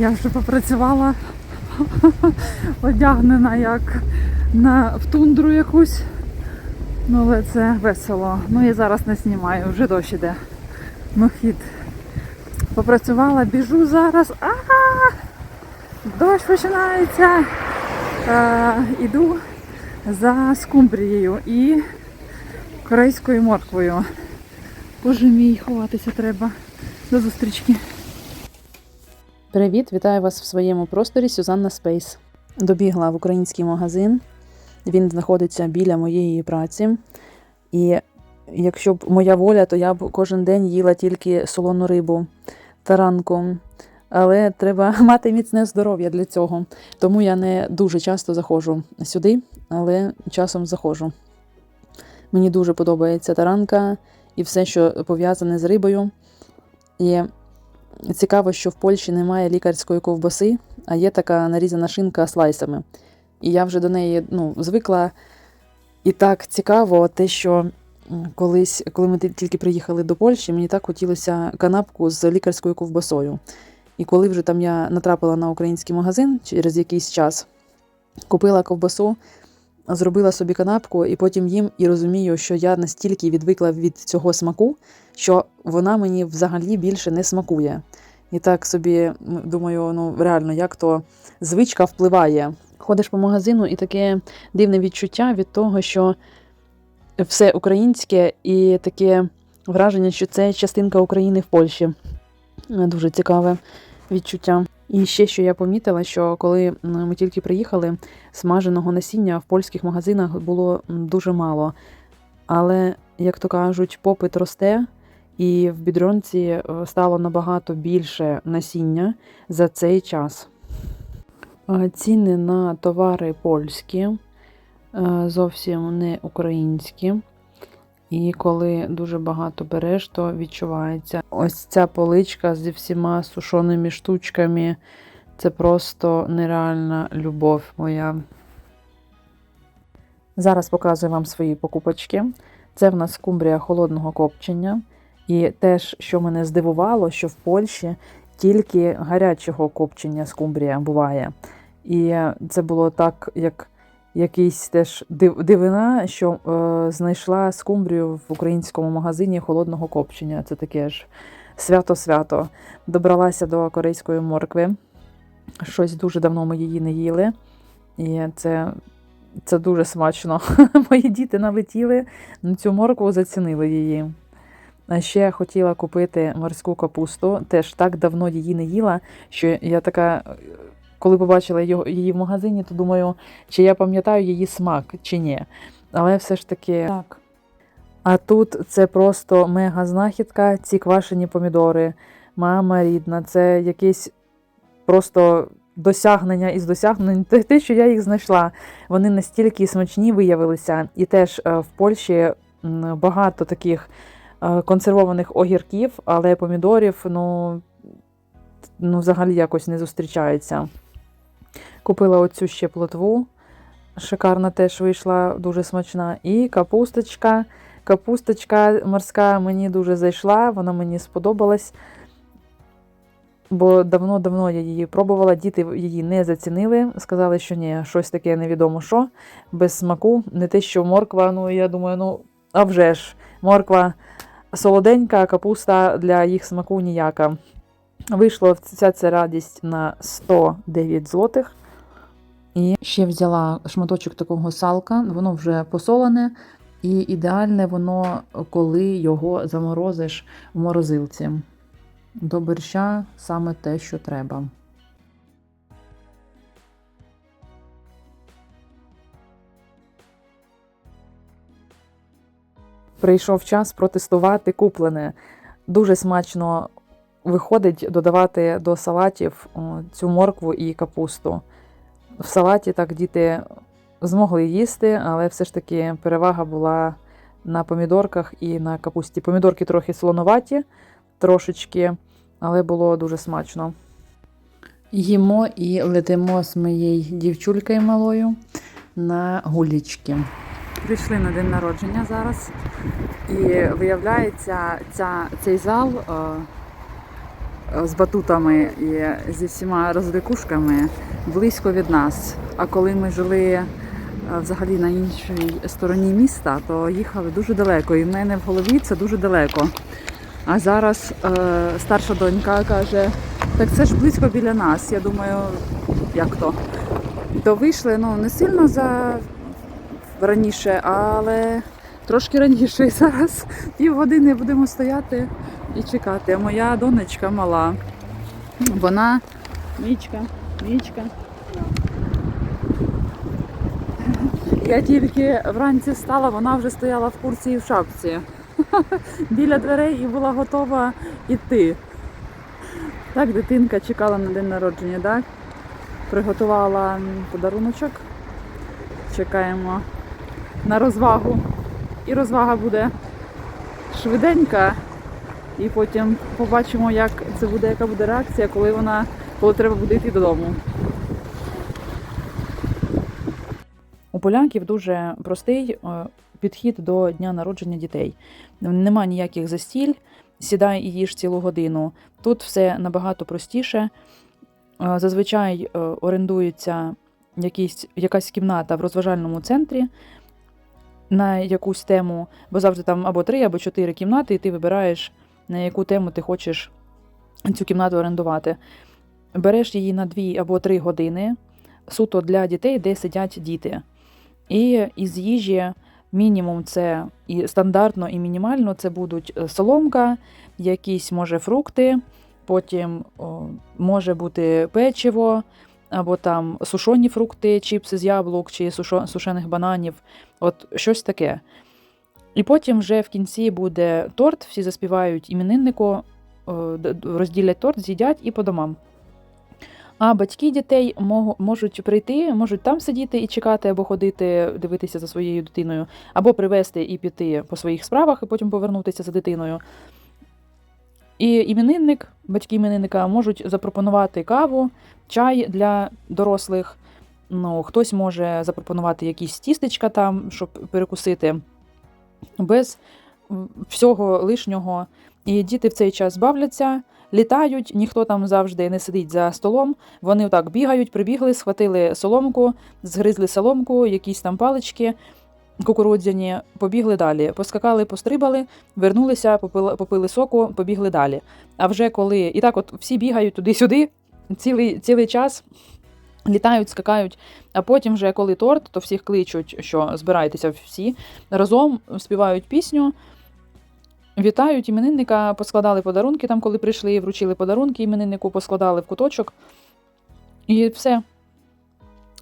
Я вже попрацювала одягнена як на в тундру якусь. Ну, але це весело. Ну я зараз не знімаю, вже дощ іде. Мохід. Попрацювала, біжу зараз. А! Дощ починається. Е, іду за скумбрією і корейською морквою. Боже мій, ховатися треба. До зустрічки. Привіт, вітаю вас в своєму просторі Сюзанна Спейс. Добігла в український магазин. Він знаходиться біля моєї праці. І якщо б моя воля, то я б кожен день їла тільки солону рибу таранку. Але треба мати міцне здоров'я для цього. Тому я не дуже часто заходжу сюди, але часом заходжу. Мені дуже подобається таранка і все, що пов'язане з рибою. І Цікаво, що в Польщі немає лікарської ковбаси, а є така нарізана шинка слайсами. І я вже до неї ну, звикла. І так цікаво, те, що колись, коли ми тільки приїхали до Польщі, мені так хотілося канапку з лікарською ковбасою. І коли вже там я натрапила на український магазин через якийсь час, купила ковбасу, зробила собі канапку, і потім їм і розумію, що я настільки відвикла від цього смаку, що вона мені взагалі більше не смакує. І так собі думаю, ну реально, як то звичка впливає. Ходиш по магазину, і таке дивне відчуття від того, що все українське, і таке враження, що це частинка України в Польщі. Дуже цікаве відчуття. І ще що я помітила, що коли ми тільки приїхали, смаженого насіння в польських магазинах було дуже мало. Але, як то кажуть, попит росте, і в бідронці е, стало набагато більше насіння за цей час. Ціни на товари польські, е, зовсім не українські. І коли дуже багато береш, то відчувається. Ось ця поличка зі всіма сушоними штучками. Це просто нереальна любов моя. Зараз показую вам свої покупочки. Це в нас скумбрія холодного копчення. І теж, що мене здивувало, що в Польщі тільки гарячого копчення скумбрія буває. І це було так, як якийсь теж див- дивина, що е, знайшла скумбрію в українському магазині холодного копчення. Це таке ж свято-свято. Добралася до корейської моркви. Щось дуже давно ми її не їли. І це, це дуже смачно. Мої діти налетіли на цю моркву, зацінили її. А ще хотіла купити морську капусту. Теж так давно її не їла, що я така, коли побачила її в магазині, то думаю, чи я пам'ятаю її смак, чи ні. Але все ж таки так. А тут це просто мега знахідка, ці квашені помідори. Мама рідна, це якесь просто досягнення із досягнень. Те, що я їх знайшла. Вони настільки смачні виявилися. І теж е, в Польщі багато таких е, консервованих огірків, але помідорів, ну, ну, взагалі якось не зустрічається. Купила оцю ще плотву. Шикарна теж вийшла, дуже смачна. І капусточка. Капусточка морська мені дуже зайшла, вона мені сподобалась. Бо давно-давно я її пробувала, діти її не зацінили. Сказали, що ні, щось таке невідомо що, без смаку. Не те, що морква, ну я думаю, ну, а вже ж, морква солоденька, капуста для їх смаку ніяка. Вийшло вся ця радість на 109 злотих. І ще взяла шматочок такого салка, воно вже посолене, і ідеальне воно, коли його заморозиш в морозилці. До борща саме те, що треба. Прийшов час протестувати куплене. Дуже смачно виходить додавати до салатів цю моркву і капусту. В салаті так діти змогли їсти, але все ж таки перевага була на помідорках і на капусті. Помідорки трохи солонуваті, трошечки, але було дуже смачно. Їмо і летимо з моєю дівчулькою малою на гулічки. Прийшли на день народження зараз. І виявляється, ця, цей зал е, з батутами і зі всіма розвлекушками близько від нас. А коли ми жили е, взагалі на іншій стороні міста, то їхали дуже далеко. І в мене в голові це дуже далеко. А зараз е, старша донька каже: так це ж близько біля нас. Я думаю, як то? То вийшли ну, не сильно за раніше, але трошки раніше. І зараз півгодини будемо стояти і чекати. А моя донечка мала. Вона. Мічка, Мічка. Я тільки вранці встала, вона вже стояла в курці і в шапці. Біля дверей і була готова йти. Так, дитинка чекала на день народження, так? Приготувала подаруночок. Чекаємо на розвагу. І розвага буде швиденька. І потім побачимо, як це буде, яка буде реакція, коли вона, коли треба буде йти додому. У поляків дуже простий е, підхід до дня народження дітей. Нема ніяких застіль, сідай і їж цілу годину. Тут все набагато простіше. Е, Зазвичай е, орендується якісь, якась кімната в розважальному центрі на якусь тему, бо завжди там або три, або чотири кімнати, і ти вибираєш, на яку тему ти хочеш цю кімнату орендувати. Береш її на дві або три години суто для дітей, де сидять діти. І із їжі мінімум це і стандартно, і мінімально це будуть е, соломка, якісь, може, фрукти, потім о, може бути печиво, або там сушені фрукти, чіпси з яблук чи сушених бананів, от щось таке. І потім вже в кінці буде торт, всі заспівають імениннику, е, розділять торт, з'їдять і по домам. А батьки дітей можуть прийти, можуть там сидіти і чекати, або ходити, дивитися за своєю дитиною, або привезти і піти по своїх справах, і потім повернутися за дитиною. І іменинник, батьки іменинника можуть запропонувати каву, чай для дорослих. Ну, хтось може запропонувати якісь тістечка там, щоб перекусити без всього лишнього. І діти в цей час бавляться, літають, ніхто там завжди не сидить за столом. Вони отак бігають, прибігли, схватили соломку, згризли соломку, якісь там палички кукурудзяні, побігли далі. Поскакали, пострибали, вернулися, попили, попили соку, побігли далі. А вже коли і так, от всі бігають туди-сюди, цілий, цілий час. Літають, скакають, а потім, вже коли торт, то всіх кличуть, що збирайтеся всі разом співають пісню, вітають іменинника, поскладали подарунки там, коли прийшли, вручили подарунки імениннику, поскладали в куточок. І все.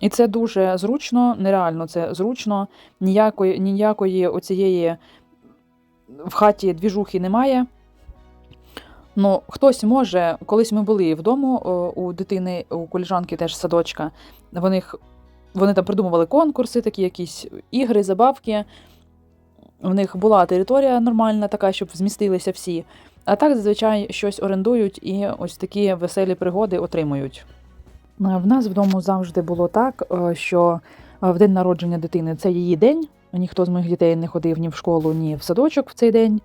І це дуже зручно, нереально це зручно. Ніякої, ніякої оцієї в хаті двіжухи немає. Ну, хтось може, колись ми були вдома у дитини, у коліжанки теж садочка. Вони, вони там придумували конкурси, такі якісь ігри, забавки. У них була територія нормальна, така, щоб змістилися всі. А так зазвичай щось орендують і ось такі веселі пригоди отримують. Е, В нас вдома завжди було так, е, що е, в день народження дитини це її день. Ніхто з моїх дітей не ходив ні в школу, ні в садочок в цей день.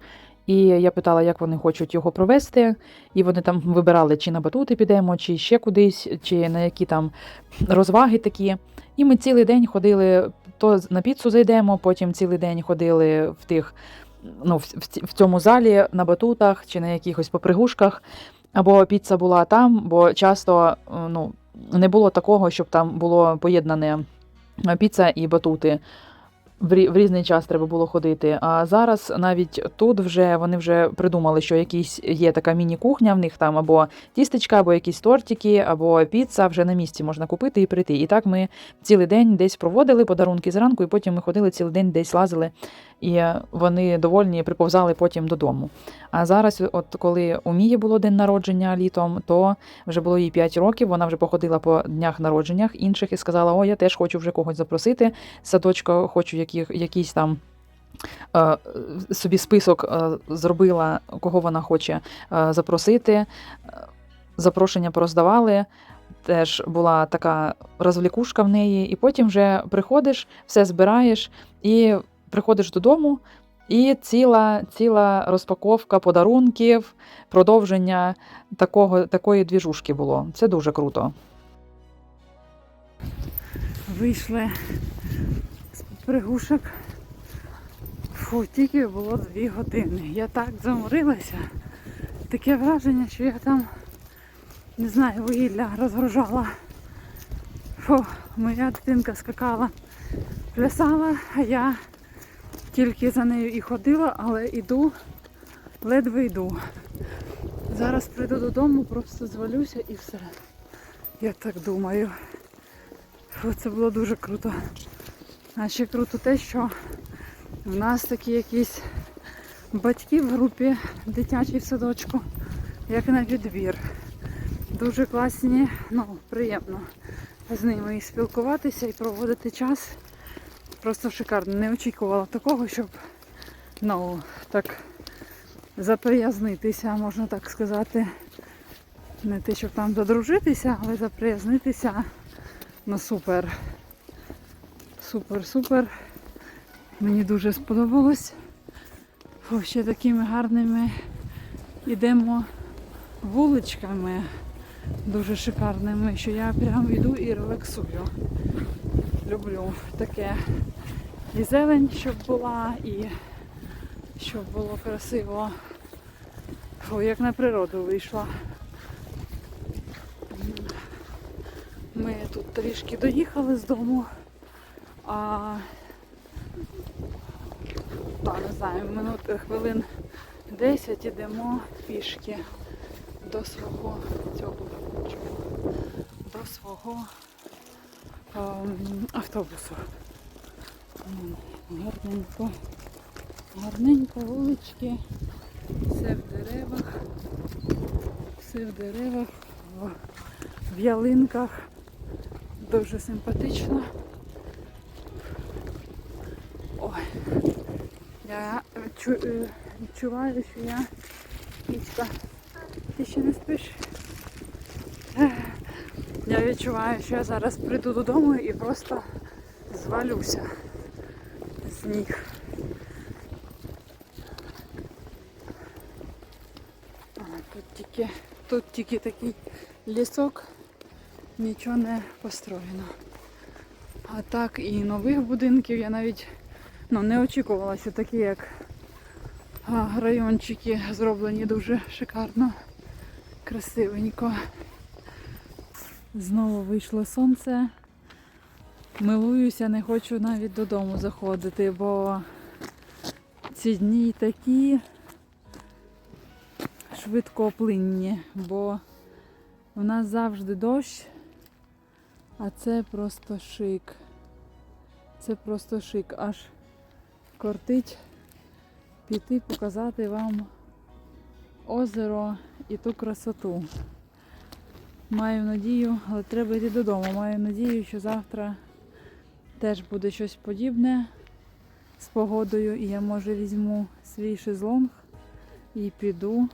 І я питала, як вони хочуть його провести. І вони там вибирали, чи на батути підемо, чи ще кудись, чи на які там розваги такі. І ми цілий день ходили, то на піцу зайдемо, потім цілий день ходили в тих, ну, в, в в цьому залі на батутах чи на якихось попригушках. Або піца була там, бо часто е, ну, не було такого, щоб там було поєднане е, піца і батути. В різний час треба було ходити. А зараз навіть тут вже вони вже придумали, що якісь є така міні-кухня, в них там або тістечка, або якісь тортики, або піца вже на місці можна купити і прийти. І так ми цілий день десь проводили подарунки зранку, і потім ми ходили цілий день десь лазили, і вони довольні приповзали потім додому. А зараз, от коли у Мії було день народження літом, то вже було їй 5 років. Вона вже походила по днях народженнях інших і сказала: О, я теж хочу вже когось запросити. Садочка хочу яких, якийсь там. е, Собі список е, зробила, кого вона хоче е, запросити. Запрошення пороздавали. Теж була така розвлікушка в неї, і потім вже приходиш, все збираєш і приходиш додому, І ціла, ціла розпаковка подарунків, продовження такого, такої двіжушки було. Це дуже круто. Вийшли з пригушок. Фу, тільки було дві години. Я так заморилася. Таке враження, що я там, не знаю, вугілля розгружала. Фу, моя дитинка скакала, плясала, а я тільки за нею і ходила, але йду, ледве йду. Зараз прийду додому, просто звалюся і все. Я так думаю. Це було дуже круто. А ще круто те, що в нас такі якісь батьки в групі дитячій в садочку, як на відбір. Дуже класні, ну, приємно з ними і спілкуватися, і проводити час. Просто шикарно. Не очікувала такого, щоб ну, так заприязнитися, можна так сказати. Не те, щоб там задружитися, але заприязнитися. Ну супер. Супер, супер. Мені дуже сподобалось. О, ще такими гарними йдемо вуличками. Дуже шикарними, що я прям йду і релаксую. Люблю таке. І зелень, щоб була, і щоб було красиво. Фу, як на природу вийшла. Ми тут трішки доїхали з дому, а та, не знаю, минут хвилин 10 ідемо пішки до свого цього до свого автобусу. Гарненько, гарненько вулички, все в деревах, все в деревах, в, ялинках. Дуже симпатично. Ой, я е, відчуваю, що я кіцька. Ти ще не спиш? Я відчуваю, що я зараз прийду додому і просто звалюся з ніг. Тут тільки, тут тільки такий лісок, нічого не построєно. А так і нових будинків я навіть ну, не очікувала, що такі як райончики зроблені дуже шикарно, красивенько. Знову вийшло сонце. Милуюся, не хочу навіть додому заходити, бо ці дні такі швидкоплинні, бо у нас завжди дощ, а це просто шик. Це просто шик. Аж кортить піти показати вам озеро і ту красоту. Маю надію, але треба йти додому. Маю надію, що завтра теж буде щось подібне з погодою, і я може візьму свій шезлонг і піду,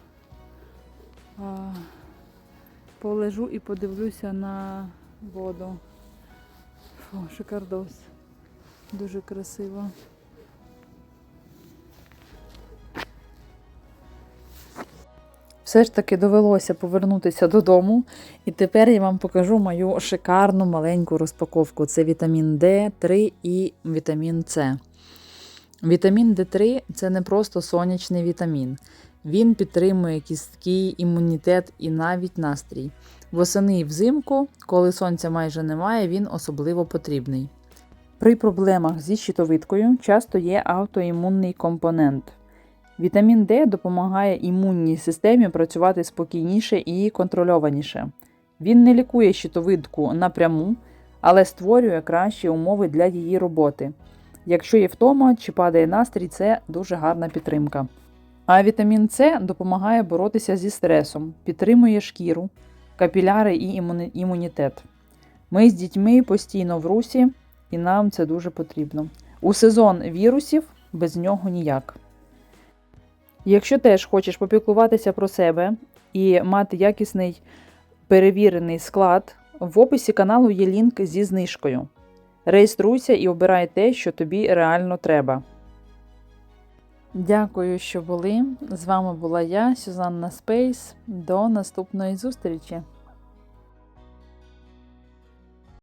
полежу і подивлюся на воду. Фу, шикардос. Дуже красиво. Все ж таки довелося повернутися додому, і тепер я вам покажу мою шикарну маленьку розпаковку. Це вітамін D3 і вітамін С. Вітамін D3 це не просто сонячний вітамін. Він підтримує кістки, імунітет і навіть настрій. Восени і взимку, коли сонця майже немає, він особливо потрібний. При проблемах зі щитовидкою часто є автоімунний компонент. Вітамін Д допомагає імунній системі працювати спокійніше і контрольованіше. Він не лікує щитовидку напряму, але створює кращі умови для її роботи. Якщо є втома чи падає настрій, це дуже гарна підтримка. А вітамін С допомагає боротися зі стресом, підтримує шкіру, капіляри і імунітет. Ми з дітьми постійно в русі, і нам це дуже потрібно. У сезон вірусів без нього ніяк. Якщо теж хочеш попіклуватися про себе і мати якісний перевірений склад, в описі каналу є лінк зі знижкою. Реєструйся і обирай те, що тобі реально треба. Дякую, що були. З вами була я, Сюзанна Спейс. До наступної зустрічі!